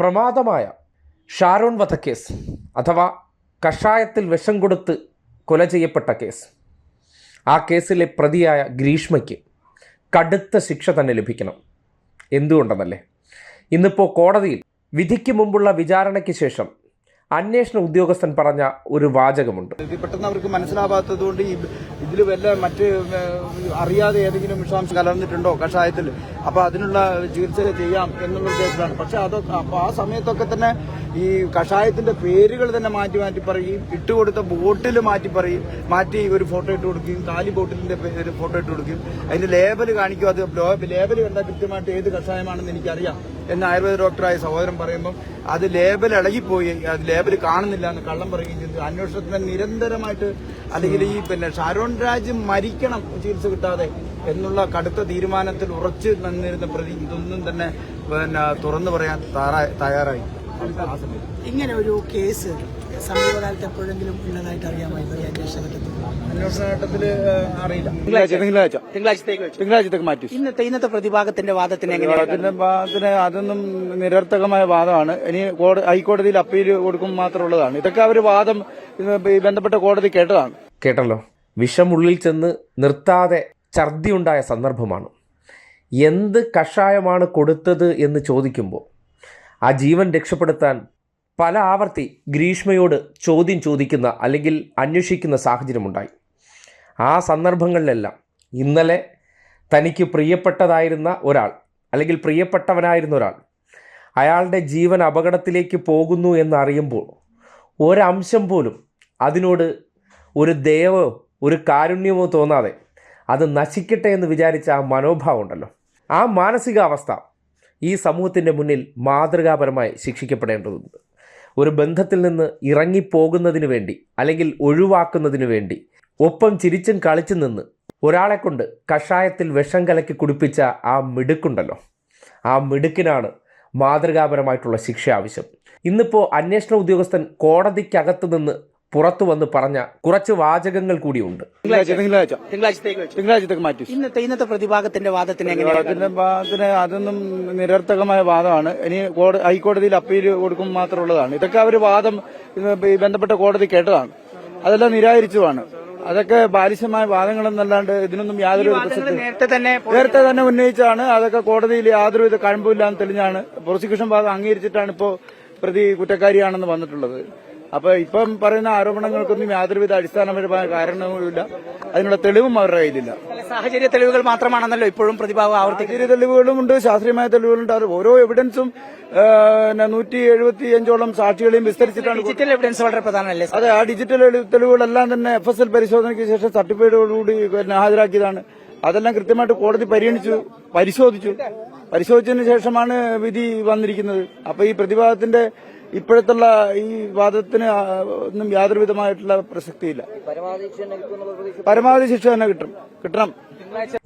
പ്രമാദമായ ഷാരോൺ വധക്കേസ് അഥവാ കഷായത്തിൽ വിഷം കൊടുത്ത് കൊല ചെയ്യപ്പെട്ട കേസ്. ആ കേസിലെ പ്രതിയായ ഗ്രീഷ്മയ്ക്ക് കടുത്ത ശിക്ഷ തന്നെ ലഭിക്കണം. എന്തുകൊണ്ടെന്നല്ലേ? ഇന്നിപ്പോൾ കോടതിയിൽ വിധിക്ക് മുമ്പുള്ള വിചാരണയ്ക്ക് ശേഷം അന്വേഷണ ഉദ്യോഗസ്ഥൻ പറഞ്ഞ ഒരു വാചകമുണ്ട്. പെട്ടെന്ന് അവർക്ക് മനസ്സിലാവാത്തത് കൊണ്ട് ഇതിൽ വല്ല മറ്റ് അറിയാതെ ഏതെങ്കിലും വിഷാംശം കലർന്നിട്ടുണ്ടോ കഷായത്തിൽ? അപ്പോൾ അതിനുള്ള ചികിത്സ ചെയ്യാം എന്നുള്ള ഉദ്ദേശത്തിലാണ്. പക്ഷെ അതൊക്കെ അപ്പൊ ആ സമയത്തൊക്കെ തന്നെ ഈ കഷായത്തിന്റെ പേരുകൾ തന്നെ മാറ്റി മാറ്റി പറയും ഇട്ടുകൊടുത്ത ബോട്ടിൽ മാറ്റി പറയും മാറ്റി ഒരു ഫോട്ടോ ഇട്ട് കൊടുക്കുകയും കാലി ബോട്ടിലിന്റെ പേര് ഫോട്ടോ ഇട്ട് കൊടുക്കുകയും അതിന്റെ ലേബൽ കാണിക്കും അത് ലേബൽ കണ്ടാൽ കൃത്യമായിട്ട് ഏത് കഷായമാണെന്ന് എനിക്കറിയാം. എന്ന് ആയുർവേദ ഡോക്ടറായ സഹോദരൻ പറയുമ്പം അത് ലേബൽ ഇളകിപ്പോയി അത് ലേബൽ കാണുന്നില്ല എന്ന് കള്ളം പറയുകയും ചെയ്തു. അന്വേഷണത്തിന് നിരന്തരമായിട്ട് അല്ലെങ്കിൽ ഈ പിന്നെ ഷാരോൺ രാജ് മരിക്കണം ചികിത്സ കിട്ടാതെ എന്നുള്ള കടുത്ത തീരുമാനത്തിൽ ഉറച്ചു നിന്നിരുന്ന പ്രതി ഇതൊന്നും തന്നെ പിന്നെ തുറന്നു പറയാൻ തയ്യാറായി- ഇങ്ങനെ ഒരു കേസ് സമീപകാലത്ത് എപ്പോഴെങ്കിലും ഉള്ളതായിട്ട് അറിയാമായിരുന്നു ഈ അന്വേഷണ തിങ്കളാഴ്ചത്തേക്ക് മാറ്റി. ഇന്നത്തെ ഇന്നത്തെ പ്രതിഭാഗത്തിന്റെ വാദത്തിന് എങ്ങനെയാണ് ഭാഗത്തിന് അതൊന്നും നിരർത്ഥകമായ വാദമാണ്. ഇനി ഹൈക്കോടതിയിൽ അപ്പീൽ കൊടുക്കും മാത്രമുള്ളതാണ്. ഇതൊക്കെ അവർ വാദം ബന്ധപ്പെട്ട കോടതി കേട്ടതാണ്. കേട്ടല്ലോ? വിഷമുള്ളിൽ ചെന്ന് നിർത്താതെ ഛർദിയുണ്ടായ സന്ദർഭമാണ്. എന്ത് കഷായമാണ് കൊടുത്തത് എന്ന് ചോദിക്കുമ്പോൾ ആ ജീവൻ രക്ഷപ്പെടുത്താൻ പല ആവർത്തി ഗ്രീഷ്മയോട് ചോദ്യം ചോദിക്കുന്ന അല്ലെങ്കിൽ അന്വേഷിക്കുന്ന സാഹചര്യമുണ്ടായി. ആ സന്ദർഭങ്ങളിലെല്ലാം ഇന്നലെ തനിക്ക് പ്രിയപ്പെട്ടതായിരുന്ന ഒരാൾ അല്ലെങ്കിൽ പ്രിയപ്പെട്ടവനായിരുന്ന ഒരാൾ അയാളുടെ ജീവൻ അപകടത്തിലേക്ക് പോകുന്നു എന്നറിയുമ്പോൾ ഒരംശം പോലും അതിനോട് ഒരു ദയവോ ഒരു കാരുണ്യമോ തോന്നാതെ അത് നശിക്കട്ടെ എന്ന് വിചാരിച്ച ആ മനോഭാവം ഉണ്ടല്ലോ. ആ മാനസികാവസ്ഥ ഈ സമൂഹത്തിന്റെ മുന്നിൽ മാതൃകാപരമായി ശിക്ഷിക്കപ്പെടേണ്ടതുണ്ട്. ഒരു ബന്ധത്തിൽ നിന്ന് ഇറങ്ങിപ്പോകുന്നതിന് വേണ്ടി അല്ലെങ്കിൽ ഒഴിവാക്കുന്നതിന് വേണ്ടി ഒപ്പം ചിരിച്ചും കളിച്ചു നിന്ന് ഒരാളെ കൊണ്ട് കഷായത്തിൽ വിഷം കലക്കി കുടിപ്പിച്ച ആ മിടുക്കുണ്ടല്ലോ. ആ മിടുക്കിനാണ് മാതൃകാപരമായിട്ടുള്ള ശിക്ഷ ആവശ്യം. ഇന്നിപ്പോൾ അന്വേഷണ ഉദ്യോഗസ്ഥൻ കോടതിക്കകത്ത് നിന്ന് പുറത്തു വന്ന് പറഞ്ഞ കുറച്ച് വാചകങ്ങൾ കൂടിയുണ്ട് തിങ്കളാഴ്ചത്തേക്ക് മാറ്റി. ഇന്നത്തെ ഇന്നത്തെ പ്രതിഭാഗത്തിന്റെ വാദത്തിന് എങ്ങനെയാണ് അതിന്റെ ഭാഗത്തിന് അതൊന്നും നിരർത്ഥകമായ വാദമാണ്. ഇനി ഹൈക്കോടതിയിൽ അപ്പീൽ കൊടുക്കും മാത്രമുള്ളതാണ്. ഇതൊക്കെ അവർ വാദം ബന്ധപ്പെട്ട കോടതി കേട്ടതാണ്. അതെല്ലാം നിരാകരിച്ചതാണ് അതൊക്കെ ബാലിശമായ വാദങ്ങളെന്നല്ലാണ്ട് ഇതിനൊന്നും യാതൊരു നേരത്തെ തന്നെ നേരത്തെ തന്നെ ഉന്നയിച്ചാണ്. അതൊക്കെ കോടതിയിൽ യാതൊരുവിധ കഴമ്പില്ലാന്ന് തെളിഞ്ഞാണ്. പ്രോസിക്യൂഷൻ വാദം അംഗീകരിച്ചിട്ടാണ് ഇപ്പോ പ്രതി കുറ്റക്കാരിയാണെന്ന് വന്നിട്ടുള്ളത്. അപ്പൊ ഇപ്പം പറയുന്ന ആരോപണങ്ങൾക്കൊന്നും യാതൊരുവിധ അടിസ്ഥാനപരമായ കാരണവുമില്ല. അതിനുള്ള തെളിവും അവരുടെ കയ്യിലില്ല. സാഹചര്യ തെളിവുകൾ മാത്രമാണെന്നല്ലോ ഇപ്പോഴും പ്രതിഭാവ ആവർത്തിക്കുന്ന തെളിവുകളും തെളിവുകളുമുണ്ട് ശാസ്ത്രീയമായ തെളിവുകളുണ്ട്. അത് ഓരോ എവിഡൻസും നൂറ്റി എഴുപത്തി അഞ്ചോളം സാക്ഷികളെയും വിസ്തരിച്ചിട്ടാണ് ഡിജിറ്റൽ എവിഡൻസ് വളരെ പ്രധാനമല്ലേ? അതെ ആ ഡിജിറ്റൽ തെളിവുകളെല്ലാം തന്നെ എഫ് എസ് എൽ പരിശോധനയ്ക്ക് ശേഷം സർട്ടിഫിക്കറ്റോടുകൂടി പിന്നെ ഹാജരാക്കിയതാണ്. അതെല്ലാം കൃത്യമായിട്ട് കോടതി പരിഗണിച്ചു പരിശോധിച്ചു. പരിശോധിച്ചതിന് ശേഷമാണ് വിധി വന്നിരിക്കുന്നത്. അപ്പൊ ഈ പ്രതിഭാഗത്തിന്റെ ഇപ്പോഴത്തുള്ള ഈ വാദത്തിന് ഒന്നും യാതൊരുവിധമായിട്ടുള്ള പ്രസക്തിയില്ല. പരമാവധി ശിക്ഷ തന്നെ കിട്ടും. കിട്ടണം.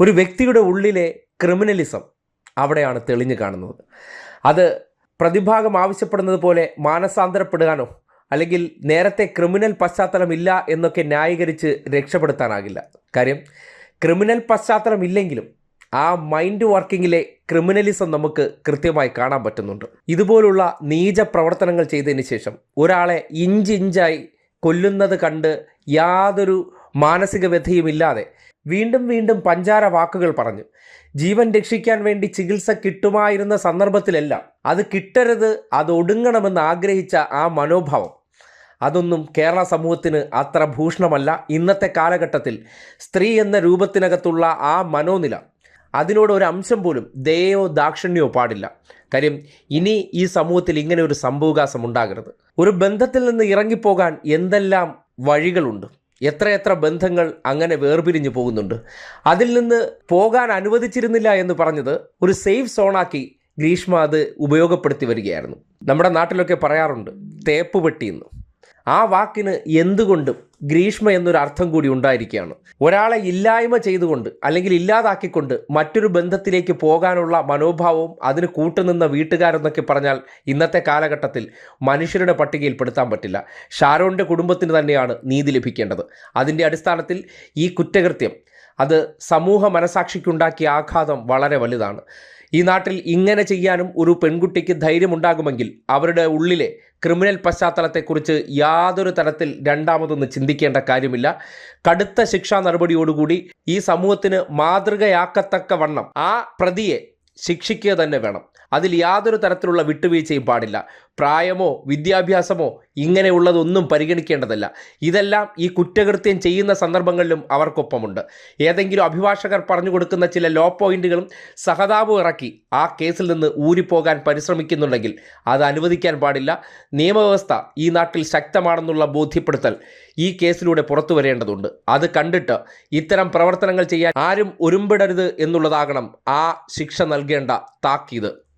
ഒരു വ്യക്തിയുടെ ഉള്ളിലെ ക്രിമിനലിസം അവിടെയാണ് തെളിഞ്ഞു കാണുന്നത്. അത് പ്രതിഭാഗം ആവശ്യപ്പെടുന്നത് പോലെ മാനസാന്തരപ്പെടുവാനോ അല്ലെങ്കിൽ നേരത്തെ ക്രിമിനൽ പശ്ചാത്തലം ഇല്ല എന്നൊക്കെ ന്യായീകരിച്ച് രക്ഷപ്പെടുത്താനാകില്ല. കാര്യം ക്രിമിനൽ പശ്ചാത്തലം ഇല്ലെങ്കിലും ആ മൈൻഡ് വർക്കിങ്ങിലെ ക്രിമിനലിസം നമുക്ക് കൃത്യമായി കാണാൻ പറ്റുന്നുണ്ട്. ഇതുപോലുള്ള നീച പ്രവർത്തനങ്ങൾ ചെയ്തതിന് ശേഷം ഒരാളെ ഇഞ്ചിഞ്ചായി കൊല്ലുന്നത് കണ്ട് യാതൊരു മാനസിക വ്യഥയുമില്ലാതെ വീണ്ടും വീണ്ടും പഞ്ചാര വാക്കുകൾ പറഞ്ഞു. ജീവൻ രക്ഷിക്കാൻ വേണ്ടി ചികിത്സ കിട്ടുമായിരുന്ന സന്ദർഭത്തിലെല്ലാം അത് കിട്ടരുത് അത് ഒടുങ്ങണമെന്ന് ആഗ്രഹിച്ച ആ മനോഭാവം അതൊന്നും കേരള സമൂഹത്തിന് അത്ര ഭൂഷണമല്ല. ഇന്നത്തെ കാലഘട്ടത്തിൽ സ്ത്രീ എന്ന രൂപത്തിനകത്തുള്ള ആ മനോനില അതിനോട് ഒരു അംശം പോലും ദയയോ ദാക്ഷിണ്യോ പാടില്ല. കാര്യം ഇനി ഈ സമൂഹത്തിൽ ഇങ്ങനെ ഒരു സംഭവകാശം ഉണ്ടാകരുത്. ഒരു ബന്ധത്തിൽ നിന്ന് ഇറങ്ങിപ്പോകാൻ എന്തെല്ലാം വഴികളുണ്ട്? എത്രയെത്ര ബന്ധങ്ങൾ അങ്ങനെ വേർപിരിഞ്ഞു പോകുന്നുണ്ട്? അതിൽ നിന്ന് പോകാൻ അനുവദിച്ചിരുന്നില്ല എന്ന് പറഞ്ഞത് ഒരു സേഫ് സോണാക്കി ഗ്രീഷ്മ അത് ഉപയോഗപ്പെടുത്തി വരികയായിരുന്നു. നമ്മുടെ നാട്ടിലൊക്കെ പറയാറുണ്ട് തേപ്പ് പെട്ടിയെന്ന് ആ വാക്കിന് എന്തുകൊണ്ടും ഗ്രീഷ്മ എന്നൊരു അർത്ഥം കൂടി ഉണ്ടായിരിക്കുകയാണ്. ഒരാളെ ഇല്ലായ്മ ചെയ്തുകൊണ്ട് അല്ലെങ്കിൽ ഇല്ലാതാക്കിക്കൊണ്ട് മറ്റൊരു ബന്ധത്തിലേക്ക് പോകാനുള്ള മനോഭാവവും അതിന് കൂട്ടുനിന്ന വീട്ടുകാരെന്നൊക്കെ പറഞ്ഞാൽ ഇന്നത്തെ കാലഘട്ടത്തിൽ മനുഷ്യരുടെ പട്ടികയിൽ പെടുത്താൻ പറ്റില്ല. ഷാരോണിന്റെ കുടുംബത്തിന് തന്നെയാണ് നീതി ലഭിക്കേണ്ടത്. അതിന്റെ അടിസ്ഥാനത്തിൽ ഈ കുറ്റകൃത്യം അത് സമൂഹ മനസാക്ഷിക്കുണ്ടാക്കിയ ആഘാതം വളരെ വലുതാണ്. ഈ നാട്ടിൽ ഇങ്ങനെ ചെയ്യാനും ഒരു പെൺകുട്ടിക്ക് ധൈര്യമുണ്ടാകുമെങ്കിൽ അവരുടെ ഉള്ളിലെ ക്രിമിനൽ പശ്ചാത്തലത്തെക്കുറിച്ച് യാതൊരു തരത്തിൽ രണ്ടാമതൊന്ന് ചിന്തിക്കേണ്ട കാര്യമില്ല. കടുത്ത ശിക്ഷാ നടപടിയോടുകൂടി ഈ സമൂഹത്തിന് മാതൃകയാക്കത്തക്ക വണ്ണം ആ പ്രതിയെ ശിക്ഷിക്കുക തന്നെ വേണം. അതിൽ യാതൊരു തരത്തിലുള്ള വിട്ടുവീഴ്ചയും പാടില്ല. പ്രായമോ വിദ്യാഭ്യാസമോ ഇങ്ങനെയുള്ളതൊന്നും പരിഗണിക്കേണ്ടതല്ല. ഇതെല്ലാം ഈ കുറ്റകൃത്യം ചെയ്യുന്ന സന്ദർഭങ്ങളിലും അവർക്കൊപ്പമുണ്ട്. ഏതെങ്കിലും അഭിഭാഷകർ പറഞ്ഞു കൊടുക്കുന്ന ചില ലോ പോയിന്റുകളും സഹതാപം ഇറക്കി ആ കേസിൽ നിന്ന് ഊരിപ്പോകാൻ പരിശ്രമിക്കുന്നുണ്ടെങ്കിൽ അത് അനുവദിക്കാൻ പാടില്ല. നിയമവ്യവസ്ഥ ഈ നാട്ടിൽ ശക്തമാണെന്നുള്ള ബോധ്യപ്പെടുത്തൽ ഈ കേസിലൂടെ പുറത്തു വരേണ്ടതുണ്ട്. അത് കണ്ടിട്ട് ഇത്തരം പ്രവർത്തനങ്ങൾ ചെയ്യാൻ ആരും ഒരുമ്പിടരുത് എന്നുള്ളതാകണം ആ ശിക്ഷ നൽകേണ്ട താക്കീത്.